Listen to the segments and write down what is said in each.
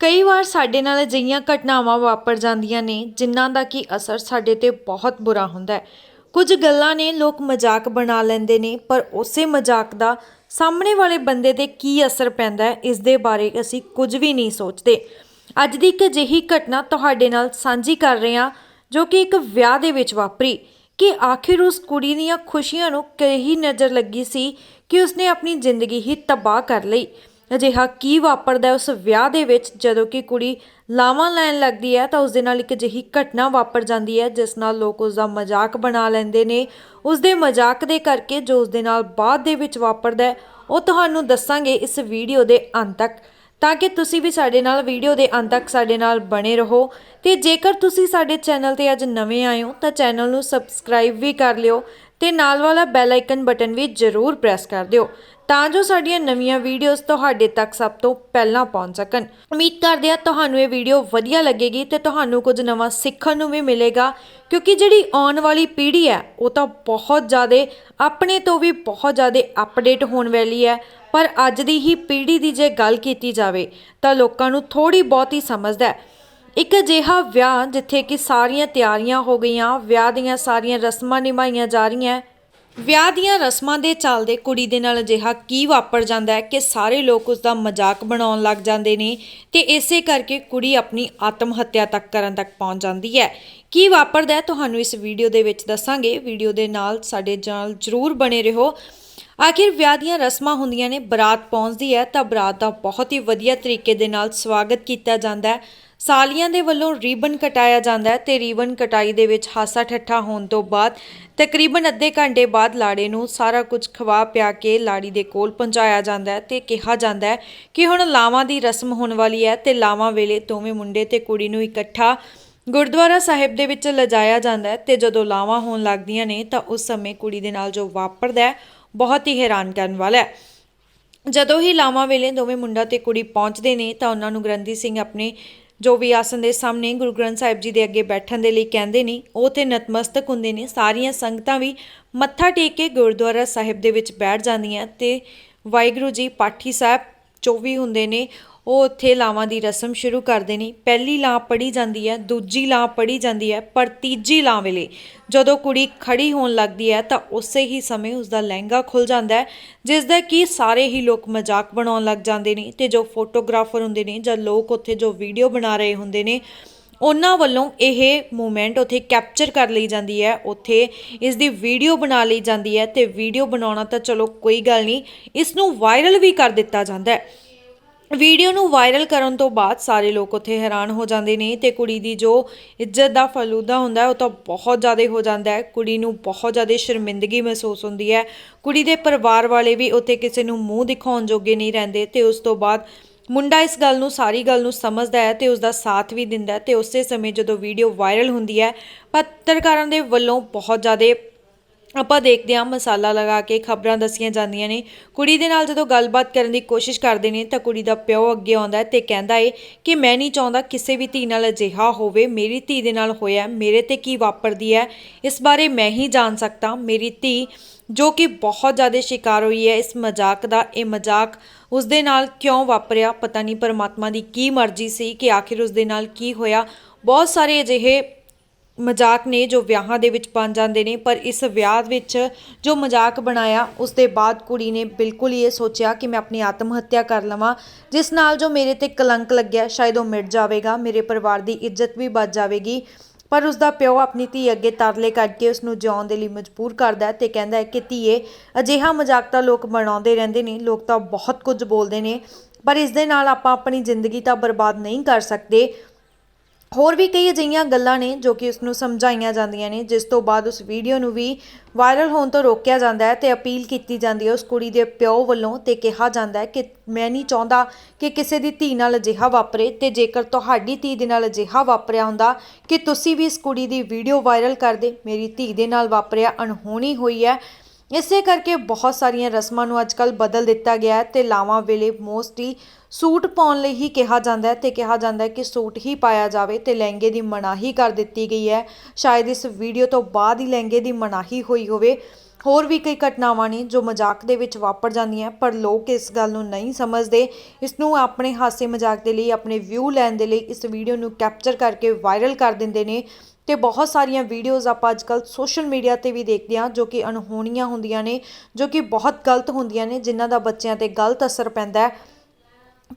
ਕਈ ਵਾਰ ਸਾਡੇ ਨਾਲ ਅਜਿਹੀਆਂ ਘਟਨਾਵਾਂ ਵਾਪਰ ਜਾਂਦੀਆਂ ਨੇ, ਜਿਨ੍ਹਾਂ ਦਾ ਕੀ ਅਸਰ ਸਾਡੇ ਤੇ ਬਹੁਤ ਬੁਰਾ ਹੁੰਦਾ ਹੈ। ਕੁਝ ਗੱਲਾਂ ਨੇ ਲੋਕ ਮਜ਼ਾਕ ਬਣਾ ਲੈਂਦੇ ਨੇ, ਪਰ ਉਸੇ ਮਜ਼ਾਕ ਦਾ ਸਾਹਮਣੇ ਵਾਲੇ ਬੰਦੇ ਤੇ ਕੀ ਅਸਰ ਪੈਂਦਾ ਹੈ, ਇਸ ਦੇ ਬਾਰੇ ਅਸੀਂ ਕੁਝ ਵੀ ਨਹੀਂ ਸੋਚਦੇ। ਅੱਜ ਦੀ ਇੱਕ ਅਜਿਹੀ ਘਟਨਾ ਤੁਹਾਡੇ ਨਾਲ ਸਾਂਝੀ ਕਰ ਰਹੇ ਹਾਂ, ਜੋ ਕਿ ਇੱਕ ਵਿਆਹ ਦੇ ਵਿੱਚ ਵਾਪਰੀ, ਕਿ ਆਖਿਰ ਉਸ ਕੁੜੀ ਦੀਆਂ ਖੁਸ਼ੀਆਂ ਨੂੰ ਕਹੀ ਨਜ਼ਰ ਲੱਗੀ ਸੀ ਕਿ ਉਸਨੇ ਆਪਣੀ ਜ਼ਿੰਦਗੀ ਹੀ ਤਬਾਹ ਕਰ ਲਈ। ਅਜਿਹਾ ਕੀ ਵਾਪਰਦਾ ਉਸ ਵਿਆਹ ਦੇ ਵਿੱਚ? ਜਦੋਂ ਕਿ ਕੁੜੀ ਲਾਵਾਂ ਲੈਣ ਲੱਗਦੀ ਹੈ ਤਾਂ ਉਸ ਦੇ ਨਾਲ ਇੱਕ ਅਜਿਹੀ ਘਟਨਾ ਵਾਪਰ ਜਾਂਦੀ ਹੈ, ਜਿਸ ਨਾਲ ਲੋਕ ਉਸ ਦਾ ਮਜ਼ਾਕ ਬਣਾ ਲੈਂਦੇ ਨੇ। ਉਸ ਦੇ ਮਜ਼ਾਕ ਦੇ ਕਰਕੇ ਜੋ ਉਸ ਦੇ ਨਾਲ ਬਾਅਦ ਦੇ ਵਿੱਚ ਵਾਪਰਦਾ ਉਹ ਤੁਹਾਨੂੰ ਦੱਸਾਂਗੇ ਇਸ ਵੀਡੀਓ ਦੇ ਅੰਤ ਤੱਕ। ਤਾਂ ਕਿ ਤੁਸੀਂ ਵੀ ਸਾਡੇ ਨਾਲ ਵੀਡੀਓ ਦੇ ਅੰਤ ਤੱਕ ਸਾਡੇ ਨਾਲ ਬਣੇ ਰਹੋ। ਤੇ ਜੇਕਰ ਤੁਸੀਂ ਸਾਡੇ ਚੈਨਲ ਤੇ ਅੱਜ ਨਵੇਂ ਆਏ ਹੋ, ਤਾਂ ਚੈਨਲ ਨੂੰ ਸਬਸਕ੍ਰਾਈਬ ਵੀ ਕਰ ਲਿਓ। ਤੇ ਨਾਲ ਵਾਲਾ ਬੈਲ ਆਈਕਨ ਬਟਨ ਵੀ ਜ਼ਰੂਰ ਪ੍ਰੈਸ ਕਰ ਦਿਓ ਤਾਂ ਜੋ ਸਾਡੀਆਂ ਨਵੀਆਂ ਵੀਡੀਓਜ਼ ਤੁਹਾਡੇ ਤੱਕ ਸਭ ਤੋਂ ਪਹਿਲਾਂ ਪਹੁੰਚ ਸਕਣ। ਉਮੀਦ ਕਰਦੇ ਹਾਂ ਤੁਹਾਨੂੰ ਇਹ ਵੀਡੀਓ ਵਧੀਆ ਲੱਗੇਗੀ ਤੇ ਤੁਹਾਨੂੰ ਕੁਝ ਨਵਾਂ ਸਿੱਖਣ ਨੂੰ ਵੀ ਮਿਲੇਗਾ ਕਿਉਂਕਿ ਜਿਹੜੀ ਆਉਣ ਵਾਲੀ ਪੀੜ੍ਹੀ ਹੈ, ਉਹ ਤਾਂ ਬਹੁਤ ਜ਼ਿਆਦਾ ਆਪਣੇ ਤੋਂ ਵੀ ਬਹੁਤ ਜ਼ਿਆਦਾ ਅਪਡੇਟ ਹੋਣ ਵਾਲੀ ਹੈ। ਪਰ ਅੱਜ ਦੀ ਹੀ ਪੀੜ੍ਹੀ ਦੀ ਜੇ ਗੱਲ ਕੀਤੀ ਜਾਵੇ ਤਾਂ ਲੋਕਾਂ ਨੂੰ ਥੋੜੀ ਬਹੁਤੀ ਸਮਝਦਾ ਹੈ। ਇੱਕ ਅਜਿਹਾ ਵਿਆਹ ਜਿੱਥੇ ਕਿ ਸਾਰੀਆਂ ਤਿਆਰੀਆਂ ਹੋ ਗਈਆਂ, ਵਿਆਹ ਦੀਆਂ ਸਾਰੀਆਂ ਰਸਮਾਂ ਨਿਭਾਈਆਂ ਜਾ ਰਹੀਆਂ। ਵਿਆਹ ਦੀਆਂ ਰਸਮਾਂ ਦੇ ਚੱਲਦੇ ਕੁੜੀ ਦੇ ਨਾਲ ਅਜਿਹਾ ਕੀ ਵਾਪਰ ਜਾਂਦਾ ਹੈ ਕਿ ਸਾਰੇ ਲੋਕ ਉਸ ਦਾ ਮਜ਼ਾਕ ਬਣਾਉਣ ਲੱਗ ਜਾਂਦੇ ਨੇ ਤੇ ਇਸੇ ਕਰਕੇ ਕੁੜੀ ਆਪਣੀ ਆਤਮ ਹੱਤਿਆ ਤੱਕ ਕਰਨ ਤੱਕ ਪਹੁੰਚ ਜਾਂਦੀ ਹੈ। ਕੀ ਵਾਪਰਦਾ ਤੁਹਾਨੂੰ ਇਸ ਵੀਡੀਓ ਦੇ ਵਿੱਚ ਦੱਸਾਂਗੇ। ਵੀਡੀਓ ਦੇ ਨਾਲ ਸਾਡੇ ਨਾਲ ਜਰੂਰ ਬਣੇ ਰਹੋ। ਆਖਿਰ ਵਿਆਹ ਦੀਆਂ ਰਸਮਾਂ ਹੁੰਦੀਆਂ ਨੇ। ਬਰਾਤ ਪਹੁੰਚਦੀ ਹੈ ਤਾਂ ਬਰਾਤ ਦਾ ਬਹੁਤ ਹੀ ਵਧੀਆ ਤਰੀਕੇ ਦੇ ਨਾਲ ਸਵਾਗਤ ਕੀਤਾ ਜਾਂਦਾ ਹੈ। ਸਾਲੀਆਂ ਦੇ ਵੱਲੋਂ ਰੀਬਨ ਕਟਾਇਆ ਜਾਂਦਾ ਹੈ ਤੇ ਰੀਬਨ ਕਟਾਈ ਦੇ ਵਿੱਚ ਹਾਸਾ ਠੱਠਾ ਹੋਣ ਤੋਂ ਬਾਅਦ ਤਕਰੀਬਨ ਅੱਧੇ ਘੰਟੇ ਬਾਅਦ ਲਾੜੇ ਨੂੰ ਸਾਰਾ ਕੁਝ ਖਵਾ ਪਿਆ ਕੇ ਲਾੜੀ ਦੇ ਕੋਲ ਪਹੁੰਚਾਇਆ ਜਾਂਦਾ ਹੈ ਤੇ ਕਿਹਾ ਜਾਂਦਾ ਹੈ ਕਿ ਹੁਣ ਲਾਵਾਂ ਦੀ ਰਸਮ ਹੋਣ ਵਾਲੀ ਹੈ ਤੇ ਲਾਵਾਂ ਵੇਲੇ ਦੋਵੇਂ ਮੁੰਡੇ ਤੇ ਕੁੜੀ ਨੂੰ ਇਕੱਠਾ ਗੁਰਦੁਆਰਾ ਸਾਹਿਬ ਦੇ ਵਿੱਚ ਲਿਜਾਇਆ ਜਾਂਦਾ ਹੈ ਤੇ ਜਦੋਂ ਲਾਵਾਂ ਹੋਣ ਲੱਗਦੀਆਂ ਨੇ ਤਾਂ ਉਸ ਸਮੇਂ ਕੁੜੀ ਦੇ ਨਾਲ ਜੋ ਵਾਪਰਦਾ ਹੈ ਬਹੁਤ ਹੀ ਹੈਰਾਨ ਕਰਨ ਵਾਲਾ ਹੈ। ਜਦੋਂ ਹੀ ਲਾਵਾਂ ਵੇਲੇ ਦੋਵੇਂ ਮੁੰਡਾ ਤੇ ਕੁੜੀ ਪਹੁੰਚਦੇ ਨੇ ਤਾਂ ਉਹਨਾਂ ਨੂੰ ਗ੍ਰੰਥੀ ਸਿੰਘ ਆਪਣੇ ਜੋ ਵੀ ਆਸਨ ਦੇ ਸਾਹਮਣੇ ਗੁਰੂ ਗ੍ਰੰਥ ਸਾਹਿਬ ਜੀ ਦੇ ਅੱਗੇ ਬੈਠਣ ਦੇ ਲਈ ਕਹਿੰਦੇ ਨੇ, ਉਹ ਤੇ ਨਤਮਸਤਕ ਹੁੰਦੇ ਨੇ। ਸਾਰੀਆਂ ਸੰਗਤਾਂ ਵੀ ਮੱਥਾ ਟੇਕ ਕੇ ਗੁਰਦੁਆਰਾ ਸਾਹਿਬ ਦੇ ਵਿੱਚ ਬੈਠ ਜਾਂਦੀਆਂ ਤੇ ਵਾਹਿਗੁਰੂ ਜੀ, ਪਾਠੀ ਸਾਹਿਬ ਜੋ ਵੀ ਹੁੰਦੇ ਨੇ ਉਹ ਉੱਥੇ ਲਾਵਾਂ ਦੀ ਰਸਮ ਸ਼ੁਰੂ ਕਰਦੇ ਨੇ ਪਹਿਲੀ ਲਾਂ ਪੜੀ ਜਾਂਦੀ ਹੈ, ਦੂਜੀ ਲਾਂ ਪੜੀ ਜਾਂਦੀ ਹੈ, ਪਰ ਤੀਜੀ ਲਾਂ ਵੇਲੇ ਜਦੋਂ ਕੁੜੀ ਖੜੀ ਹੋਣ ਲੱਗਦੀ ਹੈ ਤਾਂ ਉਸੇ ਹੀ ਸਮੇਂ ਉਸ ਦਾ ਲਹਿੰਗਾ ਖੁੱਲ ਜਾਂਦਾ ਹੈ ਜਿਸ ਦਾ ਕਿ ਸਾਰੇ ਹੀ ਲੋਕ ਮਜ਼ਾਕ ਬਣਾਉਣ ਲੱਗ ਜਾਂਦੇ ਨੇ ਤੇ ਜੋ ਫੋਟੋਗ੍ਰਾਫਰ ਹੁੰਦੇ ਨੇ ਜਾਂ ਲੋਕ ਉੱਥੇ ਜੋ ਵੀਡੀਓ ਬਣਾ ਰਹੇ ਹੁੰਦੇ ਨੇ, ਉਹਨਾਂ ਵੱਲੋਂ ਇਹ ਮੂਮੈਂਟ ਉੱਥੇ ਕੈਪਚਰ ਕਰ ਲਈ ਜਾਂਦੀ ਹੈ, ਉੱਥੇ ਇਸ ਦੀ ਵੀਡੀਓ ਬਣਾ ਲਈ ਜਾਂਦੀ ਹੈ ਤੇ ਵੀਡੀਓ ਬਣਾਉਣਾ ਤਾਂ ਚਲੋ ਕੋਈ ਗੱਲ ਨਹੀਂ ਇਸ ਨੂੰ ਵਾਇਰਲ ਵੀ ਕਰ ਦਿੱਤਾ ਜਾਂਦਾ ਹੈ। ਵੀਡੀਓ ਨੂੰ ਵਾਇਰਲ ਕਰਨ ਤੋਂ ਬਾਅਦ ਸਾਰੇ ਲੋਕ ਉੱਥੇ ਹੈਰਾਨ ਹੋ ਜਾਂਦੇ ਨੇ ਤੇ ਕੁੜੀ ਦੀ ਜੋ ਇੱਜ਼ਤ ਦਾ ਫਲੂਦਾ ਹੁੰਦਾ ਹੈ, ਉਹ ਤਾਂ ਬਹੁਤ ਜ਼ਿਆਦਾ ਹੋ ਜਾਂਦਾ ਹੈ। ਕੁੜੀ ਨੂੰ ਬਹੁਤ ਜ਼ਿਆਦਾ ਸ਼ਰਮਿੰਦਗੀ ਮਹਿਸੂਸ ਹੁੰਦੀ ਹੈ। ਕੁੜੀ ਦੇ ਪਰਿਵਾਰ ਵਾਲੇ ਵੀ ਉੱਥੇ ਕਿਸੇ ਨੂੰ ਮੂੰਹ ਦਿਖਾਉਣ ਜੋਗੇ ਨਹੀਂ ਰਹਿੰਦੇ ਤੇ ਉਸ ਤੋਂ ਬਾਅਦ ਮੁੰਡਾ ਇਸ ਗੱਲ ਨੂੰ, ਸਾਰੀ ਗੱਲ ਨੂੰ ਸਮਝਦਾ ਹੈ ਤੇ ਉਸ ਦਾ ਸਾਥ ਵੀ ਦਿੰਦਾ ਹੈ ਤੇ ਉਸੇ ਸਮੇਂ ਜਦੋਂ ਵੀਡੀਓ ਵਾਇਰਲ ਹੁੰਦੀ ਹੈ, ਪੱਤਰਕਾਰਾਂ ਦੇ ਵੱਲੋਂ ਬਹੁਤ ਜ਼ਿਆਦਾ ਆਪਾਂ ਦੇਖਦੇ ਹਾਂ ਮਸਾਲਾ ਲਗਾ ਕੇ ਖਬਰਾਂ ਦੱਸੀਆਂ ਜਾਂਦੀਆਂ ਨੇ। ਕੁੜੀ ਦੇ ਨਾਲ ਜਦੋਂ ਗੱਲਬਾਤ ਕਰਨ ਦੀ ਕੋਸ਼ਿਸ਼ ਕਰਦੇ ਨੇ ਤਾਂ ਕੁੜੀ ਦਾ ਪਿਓ ਅੱਗੇ ਆਉਂਦਾ ਹੈ ਤੇ ਕਹਿੰਦਾ ਏ ਕਿ ਮੈਂ ਨਹੀਂ ਚਾਹੁੰਦਾ ਕਿਸੇ ਵੀ ਧੀ ਨਾਲ ਅਜਿਹਾ ਹੋਵੇ, ਮੇਰੀ ਧੀ ਦੇ ਨਾਲ ਹੋਇਆ ਮੇਰੇ ਤੇ ਕੀ ਵਾਪਰਦੀ ਹੈ, ਇਸ ਬਾਰੇ ਮੈਂ ਹੀ ਜਾਣ ਸਕਦਾ, ਮੇਰੀ ਧੀ ਜੋ ਕਿ ਬਹੁਤ ਜ਼ਿਆਦਾ ਸ਼ਿਕਾਰ ਹੋਈ ਹੈ, ਇਸ ਮਜ਼ਾਕ ਦਾ, ਇਹ ਮਜ਼ਾਕ ਉਸ ਦੇ ਨਾਲ ਕਿਉਂ ਵਾਪਰਿਆ, ਪਤਾ ਨਹੀਂ, ਪਰਮਾਤਮਾ ਦੀ ਕੀ ਮਰਜ਼ੀ ਸੀ ਕਿ ਆਖਿਰ ਉਸ ਦੇ ਨਾਲ ਕੀ ਹੋਇਆ, ਬਹੁਤ ਸਾਰੇ ਅਜਿਹੇ ਮਜ਼ਾਕ ਨੇ ਜੋ ਵਿਆਹਾਂ ਦੇ ਵਿੱਚ ਬਣ ਜਾਂਦੇ ਨੇ, ਪਰ ਇਸ ਵਿਆਹ ਵਿੱਚ ਜੋ ਮਜ਼ਾਕ ਬਣਾਇਆ, ਉਸ ਦੇ ਬਾਅਦ ਕੁੜੀ ਨੇ ਬਿਲਕੁਲ ਹੀ ਇਹ ਸੋਚਿਆ ਕਿ ਮੈਂ ਆਪਣੀ ਆਤਮ ਹੱਤਿਆ ਕਰ ਲਵਾਂ, ਜਿਸ ਨਾਲ ਜੋ ਮੇਰੇ ਤੇ ਕਲੰਕ ਲੱਗਿਆ, ਸ਼ਾਇਦ ਉਹ ਮਿਟ ਜਾਵੇਗਾ, ਮੇਰੇ ਪਰਿਵਾਰ ਦੀ ਇੱਜ਼ਤ ਵੀ ਬਚ ਜਾਵੇਗੀ। ਪਰ ਉਸ ਦਾ ਪਿਓ ਆਪਣੀ ਧੀ ਅੱਗੇ ਤਰਲੇ ਕੱਢ ਕੇ ਉਸ ਨੂੰ ਜਿਉਣ ਦੇ ਲਈ ਮਜਬੂਰ ਕਰਦਾ ਹੈ ਤੇ ਕਹਿੰਦਾ ਹੈ ਕਿ ਧੀਏ, ਅਜਿਹਾ ਮਜ਼ਾਕ ਤਾਂ ਲੋਕ ਬਣਾਉਂਦੇ ਰਹਿੰਦੇ ਨੇ, ਲੋਕ ਤਾਂ ਬਹੁਤ ਕੁਝ ਬੋਲਦੇ ਨੇ, ਪਰ ਇਸ ਦੇ ਨਾਲ ਆਪਾਂ ਆਪਣੀ ਜ਼ਿੰਦਗੀ ਤਾਂ ਬਰਬਾਦ ਨਹੀਂ ਕਰ ਸਕਦੇ। ਹੋਰ ਵੀ ਕਈ ਅਜਿਹੀਆਂ ਗੱਲਾਂ ਨੇ ਜੋ ਕਿ ਉਸ ਨੂੰ ਸਮਝਾਈਆਂ ਜਾਂਦੀਆਂ ਨੇ, ਜਿਸ ਤੋਂ ਬਾਅਦ ਉਸ ਵੀਡੀਓ ਨੂੰ ਵੀ ਵਾਇਰਲ ਹੋਣ ਤੋਂ ਰੋਕਿਆ ਜਾਂਦਾ ਹੈ ਤੇ ਅਪੀਲ ਕੀਤੀ ਜਾਂਦੀ ਹੈ ਉਸ ਕੁੜੀ ਦੇ ਪਿਓ ਵੱਲੋਂ ਤੇ ਕਿਹਾ ਜਾਂਦਾ ਹੈ ਕਿ ਮੈਂ ਨਹੀਂ ਚਾਹੁੰਦਾ ਕਿ ਕਿਸੇ ਦੀ ਧੀ ਨਾਲ ਅਜਿਹਾ ਵਾਪਰੇ ਤੇ ਜੇਕਰ ਤੁਹਾਡੀ ਧੀ ਦੇ ਨਾਲ ਅਜਿਹਾ ਵਾਪਰਿਆ ਹੁੰਦਾ ਕਿ ਤੁਸੀਂ ਵੀ ਇਸ ਕੁੜੀ ਦੀ ਵੀਡੀਓ ਵਾਇਰਲ ਕਰਦੇ ਮੇਰੀ ਧੀ ਦੇ ਨਾਲ ਵਾਪਰਿਆ ਅਣਹੋਣੀ ਹੋਈ ਹੈ ਇਸੇ ਕਰਕੇ ਬਹੁਤ ਸਾਰੀਆਂ ਰਸਮਾਂ ਨੂੰ ਅੱਜਕੱਲ ਬਦਲ ਦਿੱਤਾ ਗਿਆ ਹੈ ਤੇ ਲਾਵਾਂ ਵੇਲੇ ਮੋਸਟਲੀ ਸੂਟ ਪਾਉਣ ਲਈ ਹੀ ਕਿਹਾ ਜਾਂਦਾ ਹੈ ਤੇ ਕਿਹਾ ਜਾਂਦਾ ਹੈ ਕਿ ਸੂਟ ਹੀ ਪਾਇਆ ਜਾਵੇ ਤੇ ਲਹਿੰਗੇ ਦੀ ਮਨਾਹੀ ਕਰ ਦਿੱਤੀ ਗਈ ਹੈ। ਸ਼ਾਇਦ ਇਸ ਵੀਡੀਓ ਤੋਂ ਬਾਅਦ ਹੀ ਲਹਿੰਗੇ ਦੀ ਮਨਾਹੀ ਹੋਈ ਹੋਵੇ। ਹੋਰ ਵੀ ਕਈ ਘਟਨਾਵਾਂ ਨੇ ਜੋ ਮਜ਼ਾਕ ਦੇ ਵਿੱਚ ਵਾਪਰ ਜਾਂਦੀਆਂ ਪਰ ਲੋਕ ਇਸ ਗੱਲ ਨੂੰ ਨਹੀਂ ਸਮਝਦੇ। ਇਸ ਨੂੰ ਆਪਣੇ ਹਾਸੇ ਮਜ਼ਾਕ ਦੇ ਲਈ, ਆਪਣੇ ਵਿਊ ਲੈਣ ਦੇ ਲਈ ਇਸ ਵੀਡੀਓ ਨੂੰ ਕੈਪਚਰ ਕਰਕੇ ਵਾਇਰਲ ਕਰ ਦਿੰਦੇ ਨੇ। ਤੇ ਬਹੁਤ ਸਾਰੀਆਂ ਵੀਡੀਓਜ਼ ਆਪਾਂ ਅੱਜਕੱਲ ਸੋਸ਼ਲ ਮੀਡੀਆ ਤੇ ਵੀ ਦੇਖਦੇ ਹਾਂ, ਜੋ ਕਿ ਅਣਹੋਣੀਆਂ ਹੁੰਦੀਆਂ ਨੇ, ਜੋ ਕਿ ਬਹੁਤ ਗਲਤ ਹੁੰਦੀਆਂ ਨੇ, ਜਿਨ੍ਹਾਂ ਦਾ ਬੱਚਿਆਂ ਤੇ ਗਲਤ ਅਸਰ ਪੈਂਦਾ ਹੈ।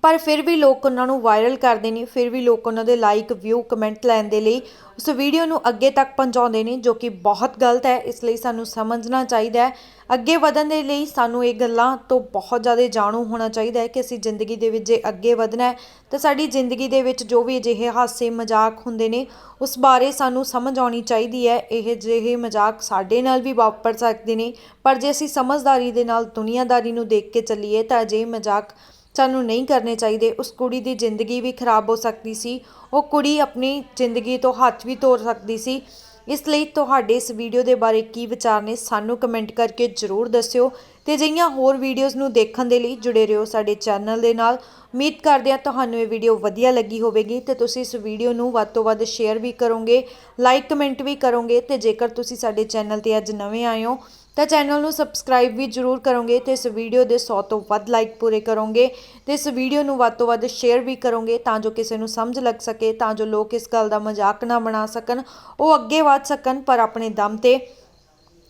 ਪਰ ਫਿਰ ਵੀ ਲੋਕ ਉਹਨਾਂ ਨੂੰ ਵਾਇਰਲ ਕਰਦੇ ਨੇ, ਫਿਰ ਵੀ ਲੋਕ ਉਹਨਾਂ ਦੇ ਲਾਈਕ ਵਿਊ ਕਮੈਂਟ ਲੈਣ ਦੇ ਲਈ ਉਸ ਵੀਡੀਓ ਨੂੰ ਅੱਗੇ ਤੱਕ ਪਹੁੰਚਾਉਂਦੇ ਨੇ, ਜੋ ਕਿ ਬਹੁਤ ਗਲਤ ਹੈ। ਇਸ ਲਈ ਸਾਨੂੰ ਸਮਝਣਾ ਚਾਹੀਦਾ ਹੈ। ਅੱਗੇ ਵਧਣ ਦੇ ਲਈ ਸਾਨੂੰ ਇਹ ਗੱਲਾਂ ਤੋਂ ਬਹੁਤ ਜ਼ਿਆਦਾ ਜਾਣੂ ਹੋਣਾ ਚਾਹੀਦਾ ਹੈ ਕਿ ਅਸੀਂ ਜ਼ਿੰਦਗੀ ਦੇ ਵਿੱਚ ਜੇ ਅੱਗੇ ਵਧਣਾ ਹੈ, ਤਾਂ ਸਾਡੀ ਜ਼ਿੰਦਗੀ ਦੇ ਵਿੱਚ ਜੋ ਵੀ ਅਜਿਹੇ ਹਾਸੇ, ਮਜ਼ਾਕ ਹੁੰਦੇ ਨੇ, ਉਸ ਬਾਰੇ ਸਾਨੂੰ ਸਮਝ ਆਉਣੀ ਚਾਹੀਦੀ ਹੈ। ਇਹ ਜਿਹੇ ਮਜ਼ਾਕ ਸਾਡੇ ਨਾਲ ਵੀ ਵਾਪਰ ਸਕਦੇ ਨੇ। ਪਰ ਜੇ ਅਸੀਂ ਸਮਝਦਾਰੀ ਦੇ ਨਾਲ ਦੁਨੀਆਦਾਰੀ ਨੂੰ ਦੇਖ ਕੇ ਚੱਲੀਏ, ਤਾਂ ਅਜਿਹੇ ਮਜ਼ਾਕ ਸਾਨੂੰ ਨਹੀਂ ਕਰਨੇ ਚਾਹੀਦੇ। ਉਸ ਕੁੜੀ ਦੀ ਜ਼ਿੰਦਗੀ ਵੀ ਖਰਾਬ ਹੋ ਸਕਦੀ ਸੀ। ਉਹ ਕੁੜੀ ਆਪਣੀ ਜ਼ਿੰਦਗੀ ਤੋਂ ਹੱਥ ਵੀ ਧੋ ਸਕਦੀ ਸੀ। ਇਸ ਲਈ ਤੁਹਾਡੇ ਇਸ ਵੀਡੀਓ ਦੇ ਬਾਰੇ ਕੀ ਵਿਚਾਰ ਨੇ, ਸਾਨੂੰ ਕਮੈਂਟ ਕਰਕੇ ਜ਼ਰੂਰ ਦੱਸਿਓ। ਤੇ ਅਜਿਹੀਆਂ ਹੋਰ ਵੀਡੀਓਜ਼ ਨੂੰ ਦੇਖਣ ਦੇ ਲਈ ਜੁੜੇ ਰਹੋ ਸਾਡੇ ਚੈਨਲ ਦੇ ਨਾਲ। ਉਮੀਦ ਕਰਦੇ ਹਾਂ ਤੁਹਾਨੂੰ ਇਹ ਵੀਡੀਓ ਵਧੀਆ ਲੱਗੀ ਹੋਵੇਗੀ ਤੇ ਤੁਸੀਂ ਇਸ ਵੀਡੀਓ ਨੂੰ ਵੱਧ ਤੋਂ ਵੱਧ ਸ਼ੇਅਰ ਵੀ ਕਰੋਗੇ, ਲਾਈਕ ਕਮੈਂਟ ਵੀ ਕਰੋਗੇ ਤੇ ਜੇਕਰ ਤੁਸੀਂ ਸਾਡੇ ਚੈਨਲ ਤੇ ਅੱਜ ਨਵੇਂ ਆਏ ਹੋ ਤਾਂ ਚੈਨਲ ਨੂੰ ਸਬਸਕ੍ਰਾਈਬ ਵੀ ਜਰੂਰ ਕਰੋਗੇ ਤੇ ਇਸ ਵੀਡੀਓ ਦੇ 100 ਤੋਂ ਵੱਧ ਲਾਈਕ ਪੂਰੇ ਕਰੋਗੇ ਤੇ ਇਸ ਵੀਡੀਓ ਨੂੰ ਵੱਧ ਤੋਂ ਵੱਧ ਸ਼ੇਅਰ ਵੀ ਕਰੋਗੇ ਤਾਂ ਜੋ ਕਿਸੇ ਨੂੰ ਸਮਝ ਲੱਗ ਸਕੇ, ਤਾਂ ਜੋ ਲੋਕ ਇਸ ਗੱਲ ਦਾ ਮਜ਼ਾਕ ਨਾ ਬਣਾ ਸਕਣ, ਉਹ ਅੱਗੇ ਵਧ ਸਕਣ ਪਰ ਆਪਣੇ ਦਮ ਤੇ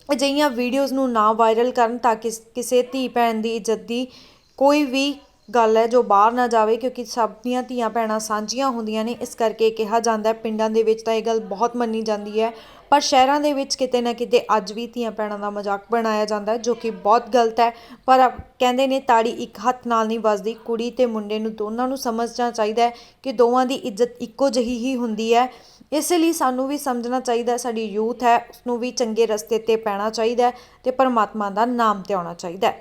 ਅਜਿਹੀਆਂ ਵੀਡੀਓਜ਼ ਨੂੰ ਨਾ ਵਾਇਰਲ ਕਰਨ ਤਾਂ ਕਿ ਕਿਸੇ ਧੀ ਭੈਣ ਦੀ ਇੱਜ਼ਤ ਦੀ ਕੋਈ ਵੀ ਗੱਲ ਹੈ ਜੋ ਬਾਹਰ ਨਾ ਜਾਵੇ, ਕਿਉਂਕਿ ਸਭ ਦੀਆਂ ਧੀਆਂ ਭੈਣਾਂ ਸਾਂਝੀਆਂ ਹੁੰਦੀਆਂ ਨੇ। ਇਸ ਕਰਕੇ ਕਿਹਾ ਜਾਂਦਾ ਪਿੰਡਾਂ ਦੇ ਵਿੱਚ ਤਾਂ ਇਹ ਗੱਲ ਬਹੁਤ ਮੰਨੀ ਜਾਂਦੀ ਹੈ। ਪਰ ਸ਼ਹਿਰਾਂ ਦੇ ਵਿੱਚ ਕਿਤੇ ਨਾ ਕਿਤੇ ਅੱਜ ਵੀ ਧੀਆਂ ਭੈਣਾਂ ਦਾ ਮਜ਼ਾਕ ਬਣਾਇਆ ਜਾਂਦਾ ਜੋ ਕਿ ਬਹੁਤ ਗਲਤ ਹੈ। ਪਰ ਕਹਿੰਦੇ ਨੇ, ਤਾੜੀ ਇੱਕ ਹੱਥ ਨਾਲ ਨਹੀਂ ਵੱਜਦੀ। ਕੁੜੀ ਤੇ ਮੁੰਡੇ ਨੂੰ ਦੋਨਾਂ ਨੂੰ ਸਮਝਣਾ ਚਾਹੀਦਾ ਹੈ ਕਿ ਦੋਵਾਂ ਦੀ ਇੱਜ਼ਤ ਇੱਕੋ ਜਿਹੀ ਹੀ ਹੁੰਦੀ ਹੈ। ਇਸ ਲਈ ਸਾਨੂੰ ਵੀ ਸਮਝਣਾ ਚਾਹੀਦਾ ਸਾਡੀ ਯੂਥ ਹੈ ਉਸ ਨੂੰ ਵੀ ਚੰਗੇ ਰਸਤੇ ਤੇ ਪੈਣਾ ਚਾਹੀਦਾ ਹੈ ਤੇ ਪਰਮਾਤਮਾ ਦਾ ਨਾਮ ਤੇ ਆਉਣਾ ਚਾਹੀਦਾ